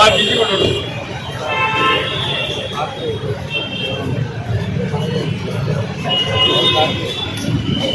ఆ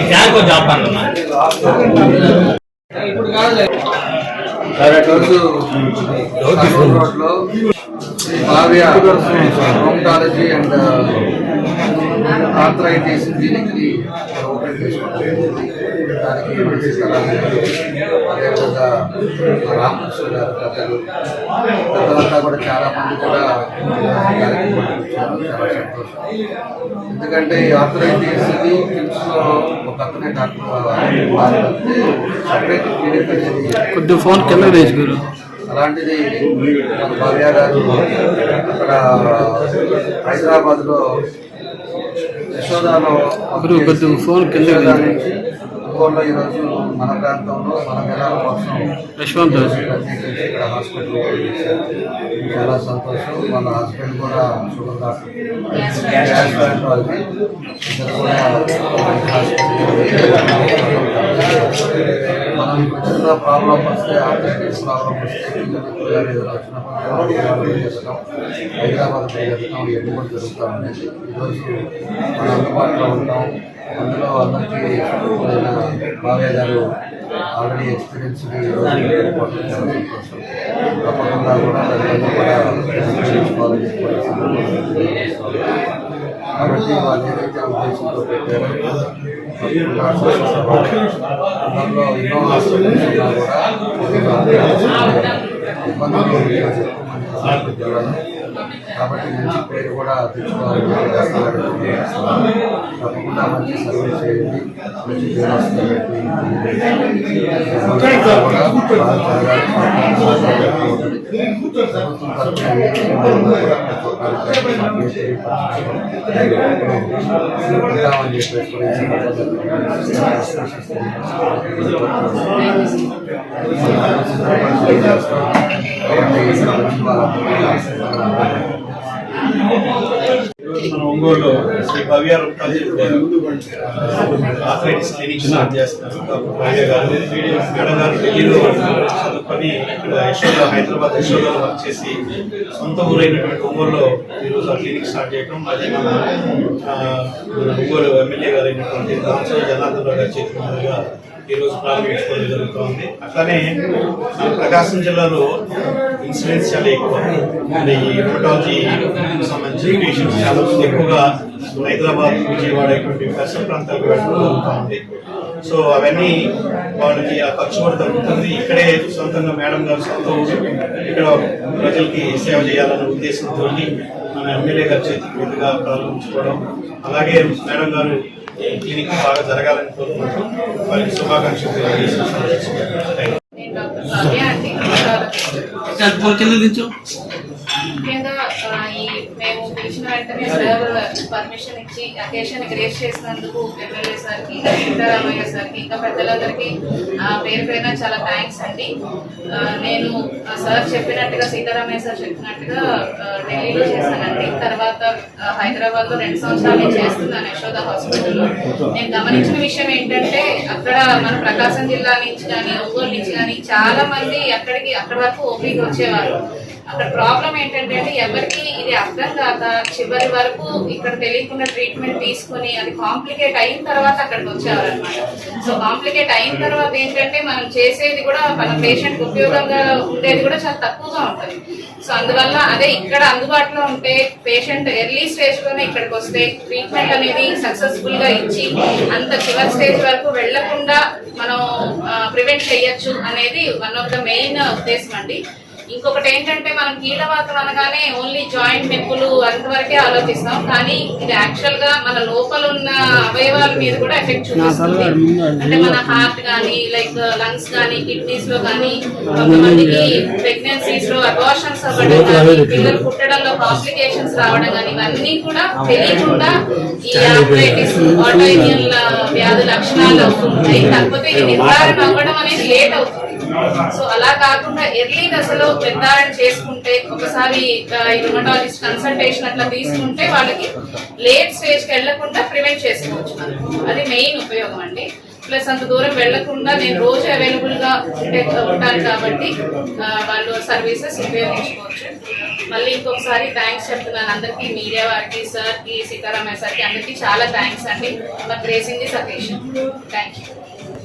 ఫ్యాన్ రోడ్లో Bhavya and arthritis clinic open చేసుకుంటాం దానికి అదేవిధంగా రామకృష్ణ గారు పెద్దలు పెద్దలంతా కూడా చాలా మంది కూడా చాలా సంతోషం. ఎందుకంటే ఈ ఆర్థరైటిస్ని కిమ్స్లో ఒక అతనే డాక్టర్ కొద్దిగా ఫోన్ కింద అలాంటిది మన భవ్య గారు అక్కడ హైదరాబాద్లో యశోదాలో ఫోన్ కింద ఒంగోలులో ఈరోజు మన ప్రాంతంలో మన జనాల కోసం ప్రత్యేకించి ఇక్కడ హాస్పిటల్. చాలా సంతోషం. వాళ్ళ హస్బెండ్ కూడా షుగర్ డాక్టర్ కూడా హాస్పిటల్ మనం చిన్న ప్రాబ్లం వస్తే ఆర్థరైటిస్ ప్రాబ్లం వస్తే పిల్లలు పిల్లలు వచ్చినప్పుడు హైదరాబాద్ చేస్తాం. కూడా జరుగుతూ ఉండేది ఈరోజు మన అందుబాటులో ఉంటాం. అందులో అందరికీ ఆయన బాలయ్య గారు ఆల్రెడీ ఎక్స్పీరియన్స్ తప్పకుండా కూడా కాబట్టి వాళ్ళు ఏదైతే ఉద్దేశంతో పెట్టారో. దానిలో ఎన్నో హాస్పిటల్స్ ఉన్నా కూడా ఇబ్బందులు కాబట్టి మంచి పేరు కూడా తెచ్చుకోవాలి. తప్పకుండా మంచి సర్వీస్ చేయండి. మంచి పేరు వస్తుంది మన ఒంగోలులో Shri Bhavya arthritis clinic start చేస్తున్నారు. భవ్య గారు మేడం గారు ఢిల్లీలో చదువుకొని ఇక్కడ యశోద హైదరాబాద్ యశోదలో వర్క్ చేసి సొంత ఊరైనటువంటి ఒంగోలులో ఈరోజు ఆ క్లినిక్ స్టార్ట్ చేయడం అది మన మన ఒంగోలు ఎమ్మెల్యే గారు అయినటువంటి రామచంద్ర జనార్దన్ రావు గారి చేతుల ఈరోజు ఈ రోజు ప్రారంభించుకోవడం జరుగుతోంది అట్లనే ప్రకాశం జిల్లాలో ఇన్సూరెన్స్ చాలా ఎక్కువ. అంటే ఈ హెపటాలజీ సంబంధించిన పేషెంట్స్ చాలా మంది ఎక్కువగా హైదరాబాద్ విజయవాడ ఇటువంటి పరిసర ప్రాంతాలకు వెళ్ళడం సో అవన్నీ వాళ్ళకి ఆ ఖర్చు కూడా తగ్గుతుంది. ఇక్కడే సొంతంగా మేడం గారు సొంత ఇక్కడ ప్రజలకి సేవ చేయాలనే ఉద్దేశంతో మన ఎమ్మెల్యే గారి చేతికి మీదుగా ప్రారంభించుకోవడం. అలాగే మేడం గారు క్లినిక్ బాగా జరగాలని కోరుకుంటూ వారికి శుభాకాంక్షలు తెలియజేస్తున్నాను ముఖ్యంగా ఈ మేము పిలిచిన వెంటనే సార్ పర్మిషన్ ఇచ్చి అకేషన్ గ్రేస్ చేసినందుకు ఎమ్మెల్యే సార్కి సీతారామయ్య సార్కి ఇంకా పెద్దలందరికీ పేరు పైన చాలా థ్యాంక్స్ అండి. నేను సార్ చెప్పినట్టుగా సీతారామయ్య సార్ చెప్పినట్టుగా ఢిల్లీలో చేశానండి. తర్వాత హైదరాబాద్లో రెండు సంవత్సరాలు నేను చేస్తున్నాను యశోద హాస్పిటల్లో. నేను గమనించిన విషయం ఏంటంటే అక్కడ మన ప్రకాశం జిల్లా నుంచి కానీ ఒంగోలు నుంచి కానీ చాలా మంది అక్కడికి అక్కడి వరకు ఓపీకి వచ్చేవారు. ప్రాబ్లం ఏంటంటే ఎవరికి ఇది అర్థం కాక చివరి వరకు ఇక్కడ తెలియకుండా ట్రీట్మెంట్ తీసుకొని అది కాంప్లికేట్ అయిన తర్వాత అక్కడికి వచ్చేవారనమాట సో కాంప్లికేట్ అయిన తర్వాత ఏంటంటే మనం చేసేది కూడా మన పేషెంట్ ఉపయోగంగా ఉండేది కూడా చాలా తక్కువగా ఉంటుంది. సో అందువల్ల అదే ఇక్కడ అందుబాటులో ఉంటే పేషెంట్ ఎర్లీ స్టేజ్లోనే ఇక్కడికి వస్తే ట్రీట్మెంట్ అనేది సక్సెస్ఫుల్గా ఇచ్చి అంత చివరి స్టేజ్ వరకు వెళ్ళకుండా మనం ప్రివెంట్ చేయొచ్చు అనేది వన్ ఆఫ్ ద మెయిన్ ఉద్దేశం అండి. ఇంకొకటి ఏంటంటే మనం కీళ్ళవాతం అనగానే ఓన్లీ జాయింట్ నొప్పులు అంతవరకే ఆలోచిస్తాం. కానీ ఇది యాక్చువల్గా మన లోపల ఉన్న అవయవాల మీద కూడా ఎఫెక్ట్ చూపిస్తుంది. అంటే మన హార్ట్ కానీ లైక్ లంగ్స్ కానీ కిడ్నీస్లో కానీ కొంతమందికి ప్రెగ్నెన్సీస్లో అబార్షన్స్ అవ్వడం కానీ పిల్లలు పుట్టడంలో కాంప్లికేషన్స్ రావడం కానీ ఇవన్నీ కూడా తెలియకుండా ఈ ఆర్థరైటిస్ ఆటోఇమ్యూన్ వ్యాధి లక్షణాలు ఉంటాయి. కాకపోతే ఇది నిర్ధారణ అవ్వడం అనేది లేట్ అవుతుంది. సో అలా కాకుండా ఎర్లీ దశలో నిర్ధారణ చేసుకుంటే ఒకసారి రుమటాలజిస్ట్ కన్సల్టేషన్ అట్లా తీసుకుంటే వాళ్ళకి లేట్ స్టేజ్కి వెళ్ళకుండా ప్రివెంట్ చేసుకోవచ్చు అది మెయిన్ ఉపయోగం అండి. ప్లస్ అంత దూరం వెళ్ళకుండా నేను రోజు అవైలబుల్గా ఉంటే ఉంటాను కాబట్టి వాళ్ళు సర్వీసెస్ ఉపయోగించుకోవచ్చు. మళ్ళీ ఇంకొకసారి థ్యాంక్స్ చెప్తున్నాను అందరికీ మీడియా వారికి సార్కి సీతారామయ్య సార్కి అందరికీ చాలా థ్యాంక్స్ అండి. For gracing Satish thank you